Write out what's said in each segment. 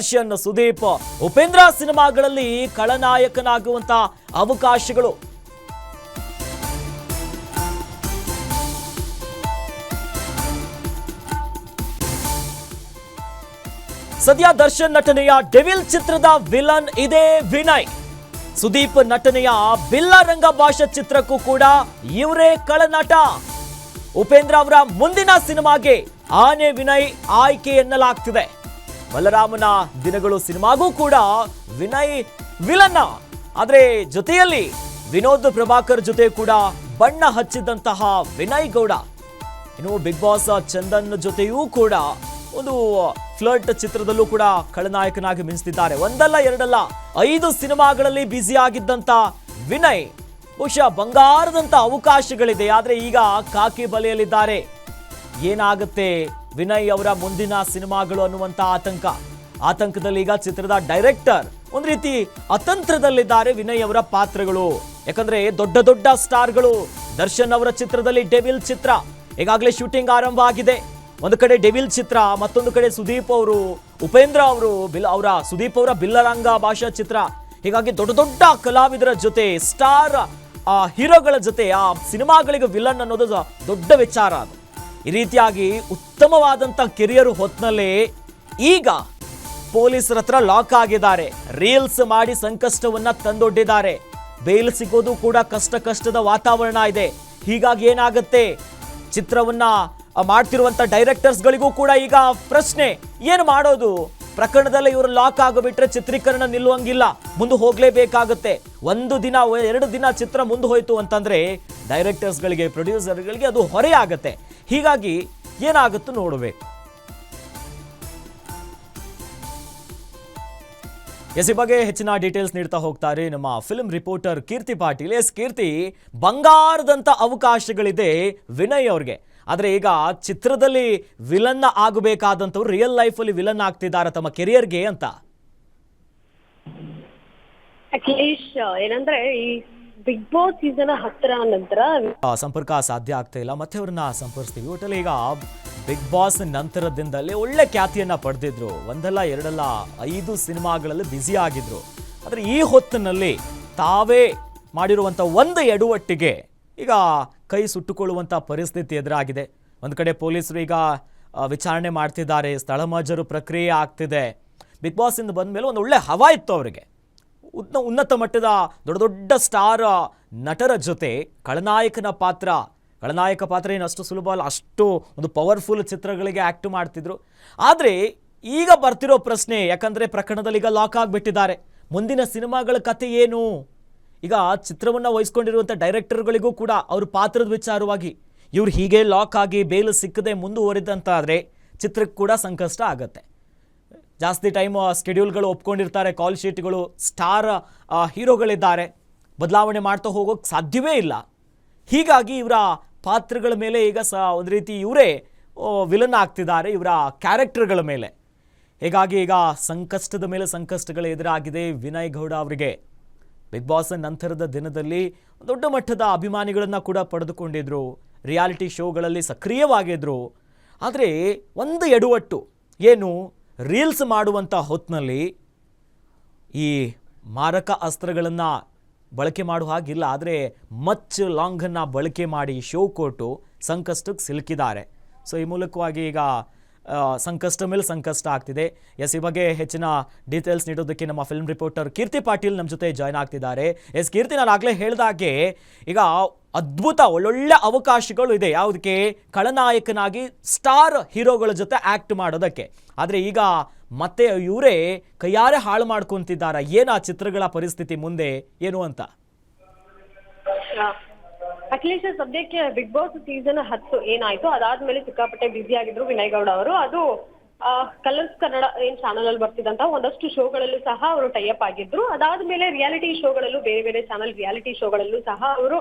ದರ್ಶನ್ ಸುದೀಪ್ ಉಪೇಂದ್ರ ಸಿನಿಮಾಗಳಲ್ಲಿ ಖಳನಾಯಕನಾಗುವಂತ ಅವಕಾಶಗಳು. ಸದ್ಯ ದರ್ಶನ್ ನಟನೆಯ ಡೆವಿಲ್ ಚಿತ್ರದ ವಿಲನ್ ಇದೇ ವಿನಯ್. ಸುದೀಪ್ ನಟನೆಯ ಬಿಲ್ಲರಂಗ ಭಾಷಾ ಚಿತ್ರಕ್ಕೂ ಕೂಡ ಇವರೇ ಕಳನಟ ಉಪೇಂದ್ರ ಅವರ ಮುಂದಿನ ಸಿನಿಮಾಗೆ ಆನೆ ವಿನಯ್ ಆಯ್ಕೆ ಎನ್ನಲಾಗ್ತಿದೆ. ಬಲರಾಮನ ದಿನಗಳು ಸಿನಿಮಾಗೂ ಕೂಡ ವಿನಯ್ ವಿಲನ್ನ. ಆದರೆ ಜೊತೆಯಲ್ಲಿ ವಿನೋದ್ ಪ್ರಭಾಕರ್ ಜೊತೆ ಕೂಡ ಬಣ್ಣ ಹಚ್ಚಿದಂತಹ ವಿನಯ್ ಗೌಡ. ಇನ್ನು ಬಿಗ್ ಬಾಸ್ ಚಂದನ್ ಜೊತೆಯೂ ಕೂಡ ಒಂದು ಫ್ಲರ್ಟ್ ಚಿತ್ರದಲ್ಲೂ ಕೂಡ ಖಳನಾಯಕನಾಗಿ ಮಿಂಚುತ್ತಿದ್ದಾರೆ ಒಂದಲ್ಲ, ಎರಡಲ್ಲ, ಐದು ಸಿನಿಮಾಗಳಲ್ಲಿ ಬ್ಯುಸಿ ಆಗಿದ್ದಂತ ವಿನಯ್. ಬಹುಶಃ ಬಂಗಾರದಂತ ಅವಕಾಶಗಳಿದೆ, ಆದ್ರೆ ಈಗ ಕಾಕಿ ಬಲೆಯಲ್ಲಿದ್ದಾರೆ. ಏನಾಗುತ್ತೆ ವಿನಯ್ ಅವರ ಮುಂದಿನ ಸಿನಿಮಾಗಳು ಅನ್ನುವಂಥ ಆತಂಕ. ಆತಂಕದಲ್ಲಿ ಈಗ ಚಿತ್ರದ ಡೈರೆಕ್ಟರ್ ಒಂದು ರೀತಿ ಅತಂತ್ರದಲ್ಲಿದ್ದಾರೆ ವಿನಯ್ ಅವರ ಪಾತ್ರಗಳು. ಯಾಕಂದ್ರೆ ದೊಡ್ಡ ದೊಡ್ಡ ಸ್ಟಾರ್ಗಳು. ದರ್ಶನ್ ಅವರ ಚಿತ್ರದಲ್ಲಿ ಡೆವಿಲ್ ಚಿತ್ರ. ಈಗಾಗಲೇ ಶೂಟಿಂಗ್ ಆರಂಭ ಆಗಿದೆ. ಒಂದು ಕಡೆ ಡೆವಿಲ್ ಚಿತ್ರ, ಮತ್ತೊಂದು ಕಡೆ ಸುದೀಪ್ ಅವರು, ಉಪೇಂದ್ರ ಅವರು ಬಿಲ್ ಅವರ ಸುದೀಪ್ ಅವರ ಬಿಲ್ಲರಂಗ ಭಾಷಾ ಚಿತ್ರ. ಹೀಗಾಗಿ ದೊಡ್ಡ ದೊಡ್ಡ ಕಲಾವಿದರ ಜೊತೆ, ಸ್ಟಾರ್, ಆ, ಹೀರೋಗಳ ಜೊತೆ ಆ ಸಿನಿಮಾಗಳಿಗೆ ವಿಲನ್ ಅನ್ನೋದು ದೊಡ್ಡ ವಿಚಾರ ಅದು. ಈ ರೀತಿಯಾಗಿ ಉತ್ತಮವಾದಂಥ ಕೆರಿಯರ್ ಹೊತ್ತಿನಲ್ಲಿ ಈಗ ಪೊಲೀಸರ ಹತ್ರ ಲಾಕ್ ಆಗಿದ್ದಾರೆ. ರೀಲ್ಸ್ ಮಾಡಿ ಸಂಕಷ್ಟವನ್ನ ತಂದೊಡ್ಡಿದ್ದಾರೆ. ಬೇಲ್ ಸಿಗೋದು ಕೂಡ ಕಷ್ಟ ಕಷ್ಟದ ವಾತಾವರಣ ಇದೆ. ಹೀಗಾಗಿ ಏನಾಗುತ್ತೆ? ಚಿತ್ರವನ್ನ ಮಾಡ್ತಿರುವಂಥ ಡೈರೆಕ್ಟರ್ಸ್ಗಳಿಗೂ ಕೂಡ ಈಗ ಪ್ರಶ್ನೆ, ಏನು ಮಾಡೋದು? ಪ್ರಕರಣದಲ್ಲಿ ಇವರು ಲಾಕ್ ಆಗಿಬಿಟ್ರೆ ಚಿತ್ರೀಕರಣ ನಿಲ್ಲುವಂಗಿಲ್ಲ, ಮುಂದೆ ಹೋಗಲೇಬೇಕಾಗುತ್ತೆ. ಒಂದು ದಿನ, ಎರಡು ದಿನ ಚಿತ್ರ ಮುಂದೆ ಹೋಯ್ತು ಅಂತಂದ್ರೆ ಡೈರೆಕ್ಟರ್ಸ್ಗಳಿಗೆ ಪ್ರೊಡ್ಯೂಸರ್ಗಳಿಗೆ ಅದು ಹೊರೆ ಆಗತ್ತೆ ಹೀಗಾಗಿ ಏನಾಗುತ್ತೋ ನೋಡಬೇಕು ಎಸ್ ಈ ಬಗ್ಗೆ ಹೆಚ್ಚಿನ ಡೀಟೇಲ್ಸ್ ನೀಡ್ತಾ ಹೋಗ್ತಾರೆ ನಮ್ಮ film reporter Keerthi Patil. Yes Keerthi, ಬಂಗಾರದಂತ ಅವಕಾಶಗಳಿದೆ ವಿನಯ್ ಅವ್ರಿಗೆ. ಆದ್ರೆ ಈಗ ಚಿತ್ರದಲ್ಲಿ ವಿಲನ್ ಆಗಬೇಕಾದಂಥವ್ರು ರಿಯಲ್ ಲೈಫಲ್ಲಿ ವಿಲನ್ ಆಗ್ತಿದ್ದಾರೆ ತಮ್ಮ ಕೆರಿಯರ್ಗೆ ಅಂತ. ಅಖಿಲೇಶ್ ಏನಂದ್ರೆ ಈ ಬಿಗ್ ಬಾಸ್ ಸೀಸನ್ ಹತ್ತರ ನಂತರ ಸಂಪರ್ಕ ಸಾಧ್ಯ ಆಗ್ತಾ ಇಲ್ಲ. ಮತ್ತೆ ಅವ್ರನ್ನ ಸಂಪರ್ಸ್ತೀವಿ. ಒಟ್ಟಲ್ಲಿ ಈಗ ಬಿಗ್ ಬಾಸ್ ನಂತರದಿಂದಲೇ ಒಳ್ಳೆ ಖ್ಯಾತಿಯನ್ನ ಪಡೆದಿದ್ರು. ಒಂದಲ್ಲ, ಎರಡಲ್ಲ, ಐದು ಸಿನಿಮಾಗಳಲ್ಲಿ ಬ್ಯುಸಿ ಆಗಿದ್ರು. ಆದ್ರೆ ಈ ಹೊತ್ತಿನಲ್ಲಿ ತಾವೇ ಮಾಡಿರುವಂತ ಒಂದು ಎಡುವಟ್ಟಿಗೆ ಈಗ ಕೈ ಸುಟ್ಟುಕೊಳ್ಳುವಂತ ಪರಿಸ್ಥಿತಿ ಎದುರಾಗಿದೆ. ಒಂದು ಕಡೆ ಪೊಲೀಸರು ಈಗ ವಿಚಾರಣೆ ಮಾಡ್ತಿದ್ದಾರೆ. ಸ್ಥಳ ಮಜರು ಪ್ರಕ್ರಿಯೆ ಆಗ್ತಿದೆ. ಬಿಗ್ ಬಾಸ್ ಇಂದ ಬಂದ್ಮೇಲೆ ಒಂದು ಒಳ್ಳೆ ಹವಾ ಇತ್ತು ಅವರಿಗೆ. ಉನ್ನತ ಮಟ್ಟದ ದೊಡ್ಡ ದೊಡ್ಡ ಸ್ಟಾರ್ ನಟರ ಜೊತೆ ಖಳನಾಯಕನ ಪಾತ್ರ. ಖಳನಾಯಕ ಪಾತ್ರ ಏನು ಅಷ್ಟು ಸುಲಭ ಅಲ್ಲ, ಅಷ್ಟು ಒಂದು ಪವರ್ಫುಲ್ ಚಿತ್ರಗಳಿಗೆ ಆ್ಯಕ್ಟ್ ಮಾಡ್ತಿದ್ರು. ಆದರೆ ಈಗ ಬರ್ತಿರೋ ಪ್ರಶ್ನೆ, ಯಾಕಂದರೆ ಪ್ರಕರಣದಲ್ಲಿ ಈಗ ಲಾಕ್ ಆಗಿಬಿಟ್ಟಿದ್ದಾರೆ. ಮುಂದಿನ ಸಿನಿಮಾಗಳ ಕತೆ ಏನು? ಈಗ ಚಿತ್ರವನ್ನು ವಹಿಸ್ಕೊಂಡಿರುವಂಥ ಡೈರೆಕ್ಟರ್ಗಳಿಗೂ ಕೂಡ ಅವ್ರ ಪಾತ್ರದ ವಿಚಾರವಾಗಿ ಇವ್ರು ಹೀಗೆ ಲಾಕ್ ಆಗಿ ಬೇಲು ಸಿಕ್ಕದೆ ಮುಂದುವರಿದಂತಾದರೆ ಚಿತ್ರಕ್ಕೆ ಕೂಡ ಸಂಕಷ್ಟ ಆಗತ್ತೆ. ಜಾಸ್ತಿ ಟೈಮ್ ಸ್ಕೆಡ್ಯೂಲ್ಗಳು ಒಪ್ಕೊಂಡಿರ್ತಾರೆ ಕಾಲ್ ಶೀಟ್ಗಳು ಸ್ಟಾರ್ ಹೀರೋಗಳಿದ್ದಾರೆ. ಬದಲಾವಣೆ ಮಾಡ್ತಾ ಹೋಗೋಕ್ಕೆ ಸಾಧ್ಯವೇ ಇಲ್ಲ. ಹೀಗಾಗಿ ಇವರ ಪಾತ್ರಗಳ ಮೇಲೆ ಈಗ ಸ, ಒಂದು ರೀತಿ ಇವರೇ ವಿಲನ್ ಆಗ್ತಿದ್ದಾರೆ, ಇವರ ಕ್ಯಾರೆಕ್ಟರ್ಗಳ ಮೇಲೆ. ಹೀಗಾಗಿ ಈಗ ಸಂಕಷ್ಟದ ಮೇಲೆ ಸಂಕಷ್ಟಗಳು ಎದುರಾಗಿದೆ ವಿನಯ್ ಗೌಡ ಅವರಿಗೆ. ಬಿಗ್ ಬಾಸ್ ನಂತರದ ದಿನದಲ್ಲಿ ದೊಡ್ಡ ಮಟ್ಟದ ಅಭಿಮಾನಿಗಳನ್ನು ಕೂಡ ಪಡೆದುಕೊಂಡಿದ್ದರು ರಿಯಾಲಿಟಿ ಶೋಗಳಲ್ಲಿ ಸಕ್ರಿಯವಾಗಿದ್ದರು ಆದರೆ, ಒಂದು ಎಡುವಟ್ಟು ಏನು ರೀಲ್ಸ್ ಮಾಡುವಂಥ ಹೊತ್ತಿನಲ್ಲಿ ಈ ಮಾರಕ ಅಸ್ತ್ರಗಳನ್ನು ಬಳಕೆ ಮಾಡುವ ಹಾಗಿಲ್ಲ, ಆದರೆ ಮಚ್ ಲಾಂಗನ್ನು ಬಳಕೆ ಮಾಡಿ ಶೋ ಕೊಟ್ಟು ಸಂಕಷ್ಟಕ್ಕೆ ಸಿಲುಕಿದ್ದಾರೆ. ಸೊ, ಈ ಮೂಲಕವಾಗಿ ಈಗ ಸಂಕಷ್ಟ ಮೇಲೆ ಸಂಕಷ್ಟ ಆಗ್ತಿದೆ. ಎಸ್, ಈ ಬಗ್ಗೆ ಹೆಚ್ಚಿನ ಡೀಟೇಲ್ಸ್ ನೀಡೋದಕ್ಕೆ ನಮ್ಮ ಫಿಲ್ಮ್ ರಿಪೋರ್ಟರ್ ಕೀರ್ತಿ ಪಾಟೀಲ್ ನಮ್ಮ ಜೊತೆ ಜಾಯ್ನ್ ಆಗ್ತಿದ್ದಾರೆ. ಎಸ್, ಕೀರ್ತಿ, ನಾನು ಆಗಲೇ ಹೇಳಿದಾಗೆ, ಈಗ ಅದ್ಭುತ, ಒಳ್ಳೊಳ್ಳೆ ಅವಕಾಶಗಳು ಇದೆ. ಯಾವುದಕ್ಕೆ? ಖಳನಾಯಕನಾಗಿ ಸ್ಟಾರ್ ಹೀರೋಗಳ ಜೊತೆ ಆ್ಯಕ್ಟ್ ಮಾಡೋದಕ್ಕೆ. ಆದರೆ ಈಗ ಮತ್ತೆ ಇವರೇ ಕೈಯಾರೆ ಹಾಳು ಮಾಡ್ಕೊಂತಿದ್ದಾರೆ. ಏನು ಆ ಚಿತ್ರಗಳ ಪರಿಸ್ಥಿತಿ ಮುಂದೆ? ಏನು ಅಂತ? ಅಖಿಲೇಶ್, ಸದ್ಯಕ್ಕೆ ಬಿಗ್ ಬಾಸ್ ಸೀಸನ್ ಹತ್ತು ಏನಾಯ್ತು? ಅದಾದ್ಮೇಲೆ ಸಿಕ್ಕಾಪಟ್ಟೆ ಬ್ಯುಸಿ ಆಗಿದ್ರು ವಿನಯ್ ಗೌಡ ಅವರು. ಅದು ಕಲರ್ಸ್ ಕನ್ನಡ ಏನ್ ಚಾನಲ್ ಅಲ್ಲಿ ಬರ್ತಿದ್ದಂತ ಒಂದಷ್ಟು ಶೋಗಳಲ್ಲೂ ಸಹ ಅವರು ಟೈಅಪ್ ಆಗಿದ್ರು. ಅದಾದ್ಮೇಲೆ ರಿಯಾಲಿಟಿ ಶೋಗಳಲ್ಲೂ ಬೇರೆ ಬೇರೆ ಚಾನಲ್ ರಿಯಾಲಿಟಿ ಶೋಗಳಲ್ಲೂ ಸಹ ಅವರು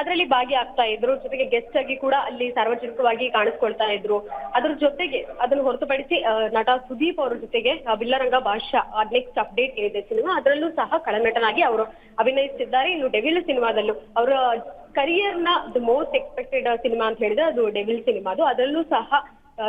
ಅದರಲ್ಲಿ ಭಾಗಿಯಾಗ್ತಾ ಇದ್ರು. ಜೊತೆಗೆ ಗೆಸ್ಟ್ ಆಗಿ ಕೂಡ ಅಲ್ಲಿ ಸಾರ್ವಜನಿಕವಾಗಿ ಕಾಣಿಸ್ಕೊಳ್ತಾ ಇದ್ರು. ಅದ್ರ ಜೊತೆಗೆ ಅದನ್ನ ಹೊರತುಪಡಿಸಿ ನಟ ಸುದೀಪ್ ಅವರ ಜೊತೆಗೆ ಬಿಲ್ಲರಂಗ ಭಾಷಾ ನೆಕ್ಸ್ಟ್ ಅಪ್ಡೇಟ್ ಏನಿದೆ ಸಿನಿಮಾ. ಅದರಲ್ಲೂ ಸಹ ಕಳನಟನಾಗಿ ಅವರು ಅಭಿನಯಿಸಿದ್ದಾರೆ ಇನ್ನು ಡೆವಿಲ್ ಸಿನಿಮಾದಲ್ಲೂ ಅವರ ಕರಿಯರ್ನ ದ ಮೋಸ್ಟ್ ಎಕ್ಸ್ಪೆಕ್ಟೆಡ್ ಸಿನಿಮಾ ಅಂತ ಹೇಳಿದ್ರೆ ಅದು ಡೆವಿಲ್ ಸಿನಿಮಾ. ಅದು ಅದರಲ್ಲೂ ಸಹ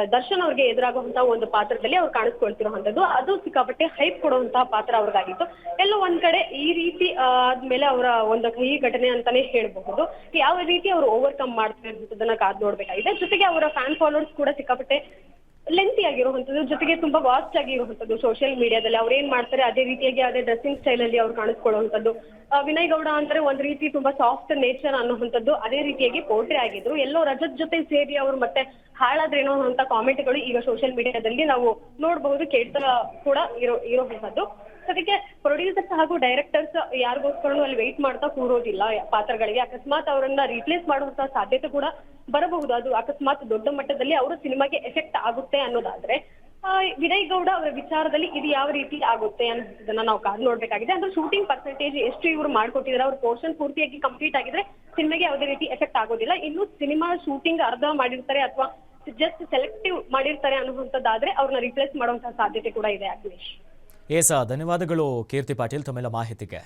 ದರ್ಶನ್ ಅವ್ರಿಗೆ ಎದುರಾಗುವಂತ ಒಂದು ಪಾತ್ರದಲ್ಲಿ ಅವ್ರು ಕಾಣಿಸ್ಕೊಳ್ತಿರುವಂತದ್ದು ಅದು ಸಿಕ್ಕಾಪಟ್ಟೆ ಹೈಪ್ ಕೊಡುವಂತಹ ಪಾತ್ರ ಅವ್ರಿಗಾಗಿತ್ತು ಎಲ್ಲೋ ಒಂದ್ ಕಡೆ ಈ ರೀತಿ ಆದ್ಮೇಲೆ ಅವರ ಒಂದು ಕಹಿ ಘಟನೆ ಅಂತಾನೆ ಹೇಳ್ಬಹುದು. ಯಾವ ರೀತಿ ಅವರು ಓವರ್ಕಮ್ ಮಾಡ್ತಾರೆ ಕಾದ್ ನೋಡ್ಬೇಕಾಗಿದೆ. ಜೊತೆಗೆ ಅವರ ಫ್ಯಾನ್ ಫಾಲೋವರ್ಸ್ ಕೂಡ ಸಿಕ್ಕಾಪಟ್ಟೆ ಲೆಂತಿ ಆಗಿರುವಂತದ್ದು ಜೊತೆಗೆ ತುಂಬಾ ವಾಸ್ಟ್ ಆಗಿರುವಂತದ್ದು ಸೋಷಿಯಲ್ ಮೀಡಿಯಾದಲ್ಲಿ ಅವ್ರು ಏನ್ ಮಾಡ್ತಾರೆ ಅದೇ ರೀತಿಯಾಗಿ ಅದೇ ಡ್ರೆಸ್ಸಿಂಗ್ ಸ್ಟೈಲ್ ಅಲ್ಲಿ ಅವ್ರು ಕಾಣಿಸ್ಕೊಳ್ಳುವಂತದ್ದು ಆ, ವಿನಯ್ ಗೌಡ ಅಂದ್ರೆ ಒಂದ್ ರೀತಿ ತುಂಬಾ ಸಾಫ್ಟ್ ನೇಚರ್ ಅನ್ನುವಂಥದ್ದು ಅದೇ ರೀತಿಯಾಗಿ ಪೋರ್ಟ್ರೆ ಆಗಿದ್ರು. ಎಲ್ಲೋ ರಜತ್ ಜೊತೆ ಸೇರಿ ಅವ್ರು ಮತ್ತೆ ಹಾಳಾದ್ರೇನೋ ಅಂತ ಕಾಮೆಂಟ್ಗಳು ಈಗ ಸೋಷಿಯಲ್ ಮೀಡಿಯಾದಲ್ಲಿ ನಾವು ನೋಡಬಹುದು, ಕೇಳ್ತಾ ಕೂಡ ಇರೋ ಇರುವಂತದ್ದು ಅದಕ್ಕೆ ಪ್ರೊಡ್ಯೂಸರ್ಸ್ ಹಾಗೂ ಡೈರೆಕ್ಟರ್ಸ್ ಯಾರ್ಗೋಸ್ಕರನು ಅಲ್ಲಿ ವೆಯ್ಟ್ ಮಾಡ್ತಾ ಕೂರೋದಿಲ್ಲ. ಪಾತ್ರಗಳಿಗೆ ಅಕಸ್ಮಾತ್ ಅವರನ್ನ ರೀಪ್ಲೇಸ್ ಮಾಡುವಂತ ಸಾಧ್ಯತೆ ಕೂಡ ಬರಬಹುದು. ಅದು ಅಕಸ್ಮಾತ್ ದೊಡ್ಡ ಮಟ್ಟದಲ್ಲಿ ಅವರು ಸಿನಿಮಾಗೆ ಎಫೆಕ್ಟ್ ಆಗುತ್ತೆ ಅನ್ನೋದಾದ್ರೆ ವಿನಯ್ ಗೌಡ ಅವರ ವಿಚಾರದಲ್ಲಿ ಇದು ಯಾವ ರೀತಿ ಆಗುತ್ತೆ ಅನ್ನೋದನ್ನ ನಾವು ಕಾದು ನೋಡ್ಬೇಕಾಗಿದೆ. ಅಂದ್ರೆ ಶೂಟಿಂಗ್ ಪರ್ಸೆಂಟೇಜ್ ಎಷ್ಟು ಇವರು ಮಾಡ್ಕೊಟ್ಟಿದ್ದಾರೆ, ಅವ್ರ ಪೋರ್ಷನ್ ಪೂರ್ತಿಯಾಗಿ ಕಂಪ್ಲೀಟ್ ಆಗಿದ್ರೆ ಸಿನಿಮಾಗೆ ಯಾವುದೇ ರೀತಿ ಎಫೆಕ್ಟ್ ಆಗೋದಿಲ್ಲ. ಇನ್ನು ಸಿನಿಮಾ ಶೂಟಿಂಗ್ ಅರ್ಧ ಮಾಡಿರ್ತಾರೆ ಅಥವಾ ಜಸ್ಟ್ ಸೆಲೆಕ್ಟಿವ್ ಮಾಡಿರ್ತಾರೆ ಅನ್ನುವಂಥದ್ದಾದ್ರೆ ಅವ್ರನ್ನ ರಿಪ್ಲೇಸ್ ಮಾಡುವಂತಹ ಸಾಧ್ಯತೆ ಕೂಡ ಇದೆ ಅಖಿಲೇಶ್ ಎಸ್ ಧನ್ಯವಾದಗಳು ಕೀರ್ತಿ ಪಾಟೀಲ್ ತಮ್ಮೆಲ್ಲ ಮಾಹಿತಿಗೆ.